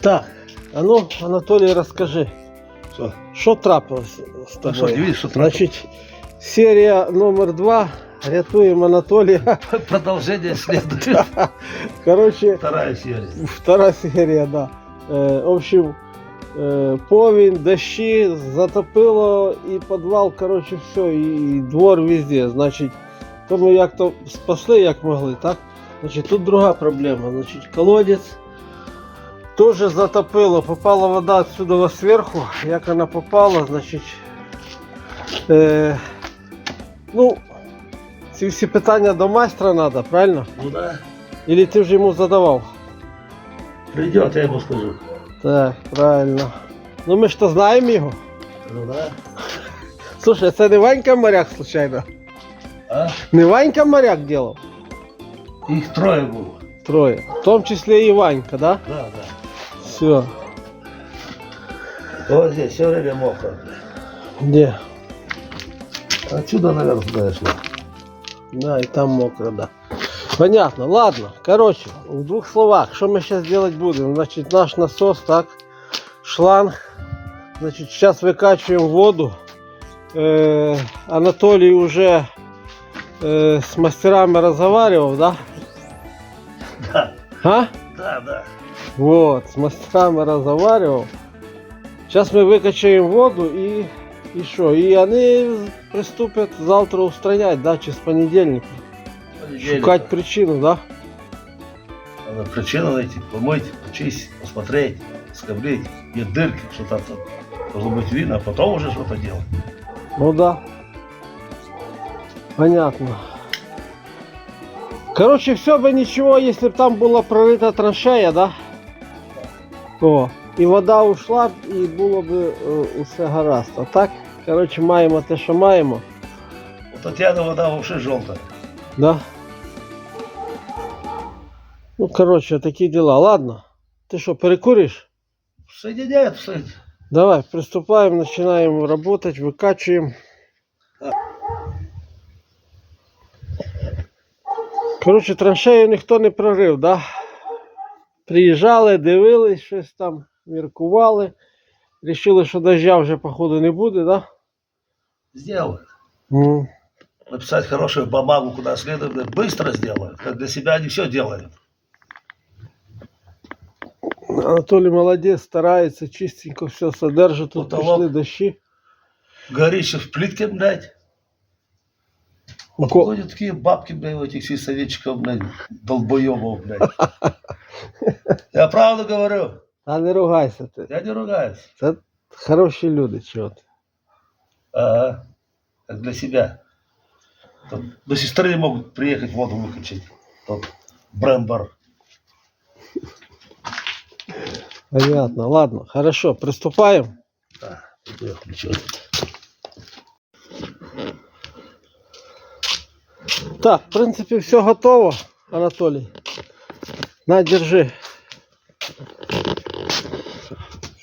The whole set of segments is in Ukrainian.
Так, а ну, Анатолій, розкажи, Що? що трапилось з А тобою? що, дивись, що трапилось? Значить, серія номер 2 Рятуємо Анатолія. Продолжение следует. Коротше, Вторая серия. втора серія, да. Е, в общем, е, повінь, дощі, затопило і підвал, коротше, все, і, і двор везде. Значить, То ми як то спасли, як могли, так? Значить, тут друга проблема. Значить, колодець теж затопило, попала вода отсюда сверху. Як вона попала, значить. Е, ну, ці всі питання до майстра треба, правильно? Ну да. Или ти вже йому задавав? Придет, я ему скажу. Так, правильно. Ну ми ж то знаємо його. Ну да. Слушай, це не Ванька моряк, случайно? А? Не Ванька моряк делал? Их трое было. Троє. В тому числі і Ванька, да? Да, да. Все. Вот здесь все время мокро. Де? Отсюда, наверное, туда шло. Да, і там мокро, да. Понятно, ладно. Короче, в двух словах, що ми зараз делать будемо? Значить, наш насос, так, шланг. Значить, зараз викачуємо воду. Е, Анатолій уже е, з мастерами розговаривав, да? Да, А? да, да. Вот, с мастерами разговаривал. Сейчас мы выкачаем воду и и что? И они приступят завтра устранять, да, через понедельник. Понедельник. Шукать причину, да? Надо причину найти, помыть, почистить, посмотреть, скоблить. Где дырки, что там, там должно быть видно, а потом уже что-то делать. Ну да. Понятно. Короче, все бы ничего, если бы там была прорыта траншея, да? О, і вода ушла, б, і було б е, усе гаразд. А так, короче, маємо те, що маємо. У Татьяны вода вообще желтая. Да. Ну, короче, такие дела. Ладно. Ты что, перекуришь? Соединяет, все. Давай, приступаем, начинаем работать, выкачиваем. Короче, траншею ніхто не прорив, да? Приїжджали, дивились, щось там, міркували. Рішили, що дождя вже, походу, не буде, да? Сделают. М. Написать хорошую бумагу, куда следует, да, быстро сделают. Как для себя они все делают. Анатолій молодець, старається, чистенько все содержить. Тут Потолок. пішли дощі. Горище в плитке, блядь. Вот Ко- ходят такие бабки, блядь, у этих сельсоветчиков, блядь, долбоебов, блядь. Я правду говорю. А не ругайся ти. Я не ругаюсь. Це хороші люди, чого ти. Ага. Как для себя. Тут до сестры могут приехать воду выкачать. Тот Брембар. Понятно. Ладно, хорошо, приступаємо. Да, тут я включил. Так, в принципі, все готово, Анатолій. На, держи.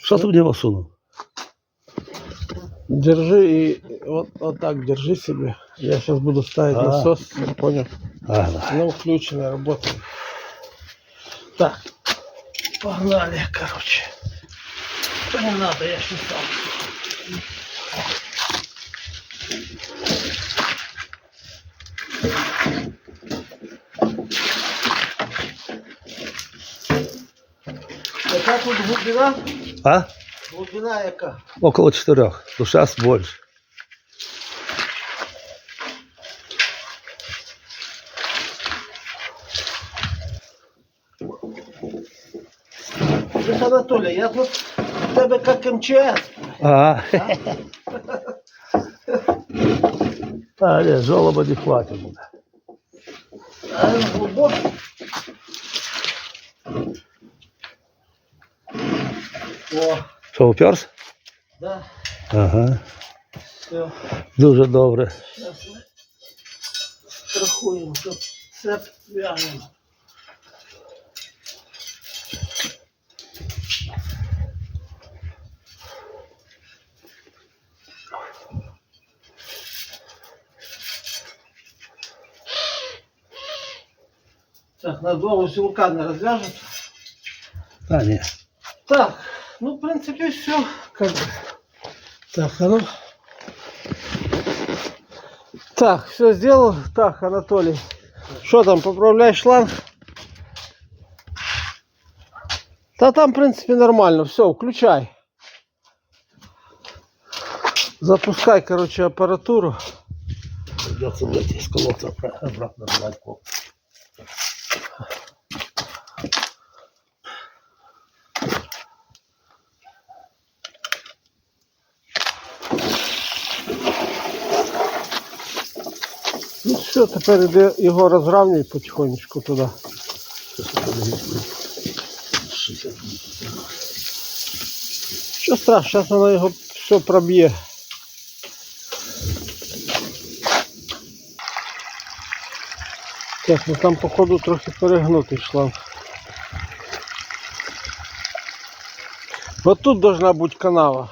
Что ты мне посунул? Держи и вот, вот так держи себе. Я сейчас буду ставить А. насос, понял? А, да. Ну, включено, работает. Так, погнали, короче. Не надо, я не сам. Яка тут глибина? А? Глибина яка? Около четырех. Ну, сейчас больше. Слушай, Анатолий, я тут в тебе как МЧС. А. А, нет, жолоба не хватит. А він глибокий. Что, Що, уперся? Да. Ага. Все. Дуже добре. Зараз ми страхуємо, щоб це в'янемо. Так, надолго силка не развяжется. А, нет. Так, ну, в принципе, все. Как бы. Так, а ну. Так, все сделал. Так, Анатолий. Что там, поправляй шланг? Да там, в принципе, нормально. Все, включай. Запускай, короче, аппаратуру. Придется выйти из колодца обратно в балкон. Все, тепер іди його розравнюй потихонечку туди. Що страшно, зараз вона його все проб'є. Так, ну там походу трохи перегнутий шланг. Вот тут должна быть канава.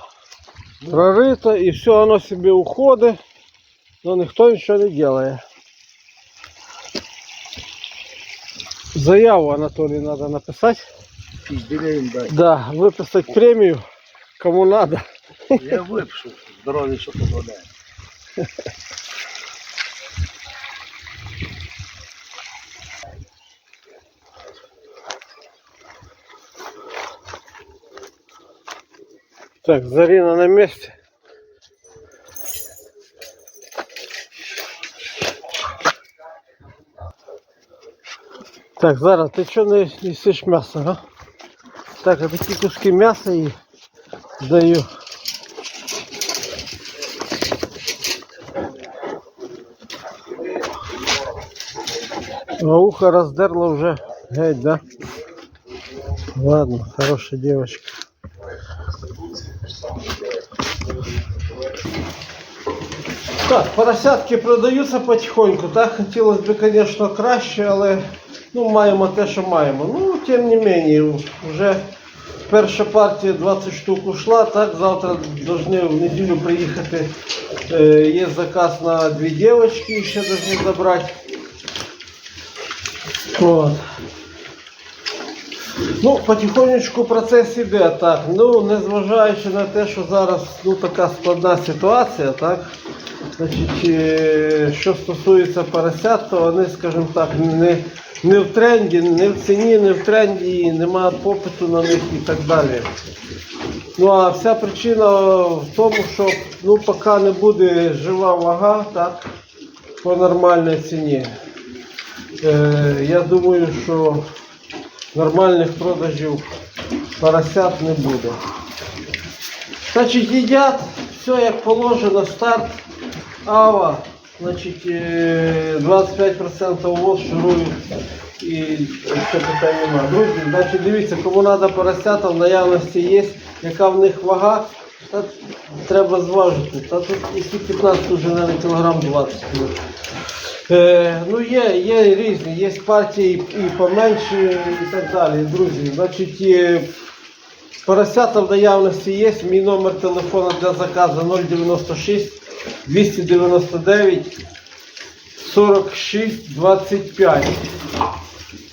Прорыто и все оно себе уходит, но никто ничего не делает. Заяву Анатолий надо написать. Им дай. Да, выписать премию кому надо. Я выпишу. Здоровье, что позволяет. Так, Зарина на месте. Так, зараз ти чого не несеш м'ясо, а? Так, а такі куски м'яса і даю. А ухо роздерло вже геть, да? Ладно, хорошая девочка. Так, поросятки продаються потихоньку. Так, хотілося б, звісно, краще, але ну, маємо те, що маємо. Ну, тим не менше, вже перша партія 20 штук ушла, так, завтра повинні в неділю приїхати. Е, є заказ на дві дівчатки, ще повинні забрати. От. Ну, потихонечку процес іде так. Ну, незважаючи на те, що зараз ну, така складна ситуація, так. Значить, е, що стосується поросят, то вони, скажімо так, не, не в тренді, не в ціні, не в тренді, немає попиту на них і так далі. Ну а вся причина в тому, що ну, поки не буде жива вага, так, по нормальній ціні. Е, я думаю, що нормальних продажів поросят не буде. Значить, їдять, все як положено, старт, ава, значить, е, 25% ВОЗ шурують і ще питань немає. Друзі, значить, дивіться, кому треба поросята, в наявності є, яка в них вага, та треба зважити. Та тут якщо 15 вже не кілограм 20 кг. Е, ну є, є різні, є партії і поменші і так далі. Друзі, значить, е, поросята в наявності є. Мій номер телефону для заказу 096 299 46 25.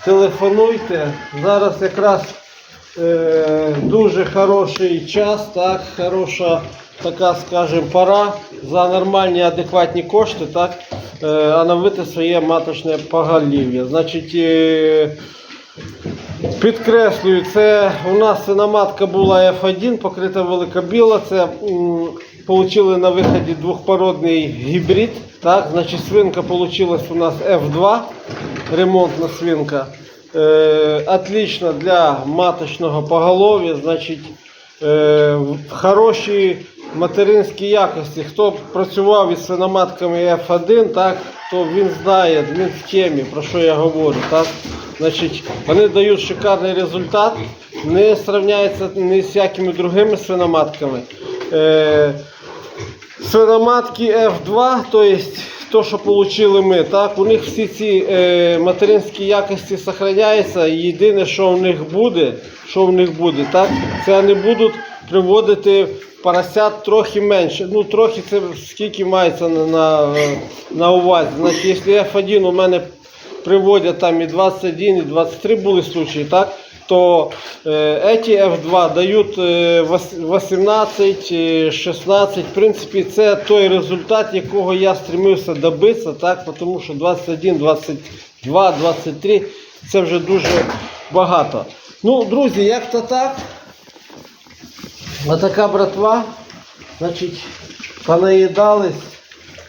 Телефонуйте. Зараз якраз е, дуже хороший час, так, хороша така, скажімо, пора за нормальні адекватні кошти, так, е, оновити своє маточне поголів'я. Значить, е, Підкреслюю, це у нас свиноматка була F1, покрита великобіла. Це получили на виході двохпородний гібрид. Так, значить, свинка получилась у нас F2, ремонтна свинка. Е, отлично для маточного поголов'я. Значить, е, в хорошій материнській якості. Хто працював із свиноматками F1, так, то він знає, він в темі, про що я говорю. Так? Значить, вони дають шикарний результат, не сравняються ні з якими другими свиноматками. Е, свиноматки F2, то есть то, що отримали ми, так, у них всі ці е, материнські якості зберігаються. Єдине, що в них буде, що в них буде, так, це вони будуть приводити поросят трохи менше. Ну, трохи це скільки мається на, на, на увазі. Значить, якщо F1 у мене приводять там і 21, і 23 були случаї, так? То эти F2 дають е, 18, е, 16. В принципі, це той результат, якого я стремився добитися, так? Тому що 21, 22, 23 це вже дуже багато. Ну, друзі, як то так. Отака братва. Значить, понаїдались.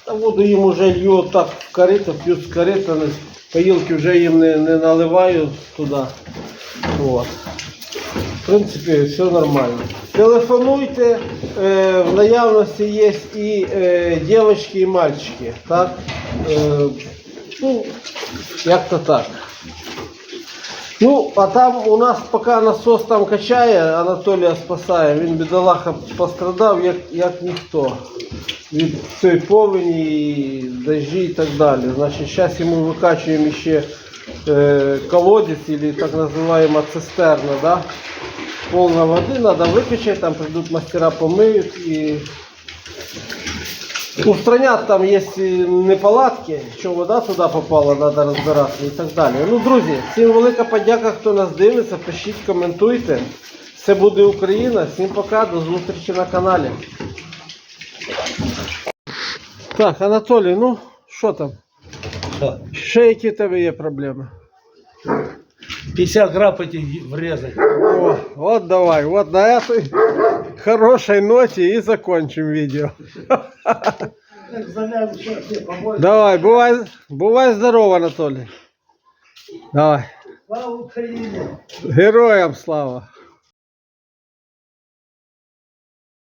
Та воду їм уже лью так в корито, п'ють з корита, поїлки вже їм не, не наливаю туди. От. В принципі, все нормально. Телефонуйте, е, в наявності є і е, дівчатки, і мальчики. Так? Е, ну, як то так. Ну, а там у нас поки насос там качає, Анатолія спасає, він бідолаха пострадав, як, як ніхто. Від цієї повені, дожді і так далі. Значить, зараз йому викачуємо ще е, колодець, або так називаємо цистерна, да? Повна води, треба викачати, там прийдуть мастера помиють і устранять там, якщо неполадки, що вода туди попала, треба розбиратися і так далі. Ну, друзі, всім велика подяка, хто нас дивиться, пишіть, коментуйте. Все буде Україна. Всім пока, до зустрічі на каналі. Так, Анатолій, ну що там? Що? Ще які в тебе є проблеми? 50 грам эти врезать. О, вот давай, вот на этой хорошей ноте и закончим видео. Давай, бувай, бувай здоров, Анатолій. Давай. Слава Україні! Героям слава.